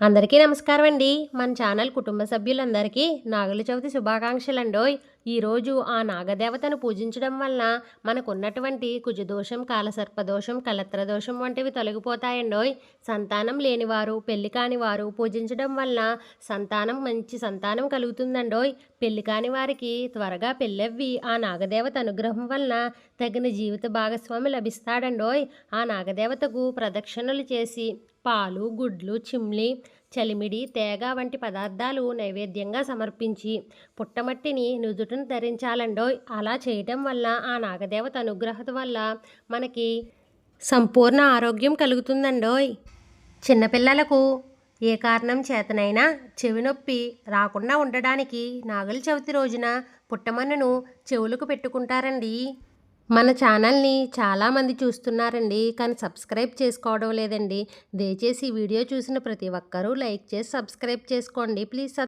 అందరికీ నమస్కారం అండి మన ఛానల్ కుటుంబ సభ్యులందరికీ నాగుల చవితి శుభాకాంక్షలు అండోయ్ ఈరోజు ఆ నాగదేవతను పూజించడం వలన మనకున్నటువంటి కుజదోషం కాలసర్పదోషం కలత్రదోషం వంటివి తొలగిపోతాయండోయ్. సంతానం లేనివారు పెళ్ళి కాని వారు పూజించడం వలన సంతానం మంచి సంతానం కలుగుతుందండోయ్. పెళ్ళి కాని వారికి త్వరగా పెళ్ళవ్వి. ఆ నాగదేవత అనుగ్రహం వలన తగిన జీవిత భాగస్వామి లభిస్తాడండోయ్. ఆ నాగదేవతకు ప్రదక్షిణలు చేసి పాలు గుడ్లు చిమ్లి చలిమిడి తేగ వంటి పదార్థాలు నైవేద్యంగా సమర్పించి పుట్టమట్టిని నుదుటను ధరించాలండో. అలా చేయటం వల్ల ఆ నాగదేవత అనుగ్రహత వల్ల మనకి సంపూర్ణ ఆరోగ్యం కలుగుతుందండోయ్. చిన్నపిల్లలకు ఏ కారణం చేతనైనా చెవి నొప్పి రాకుండా ఉండడానికి నాగుల చవితి రోజున పుట్టమన్నును చెవులకు పెట్టుకుంటారండి. మన ఛానల్ని చాలామంది చూస్తున్నారండి కానీ సబ్స్క్రైబ్ చేసుకోవడం లేదండి. దయచేసి వీడియో చూసిన ప్రతి ఒక్కరూ లైక్ చేసి సబ్స్క్రైబ్ చేసుకోండి. ప్లీజ్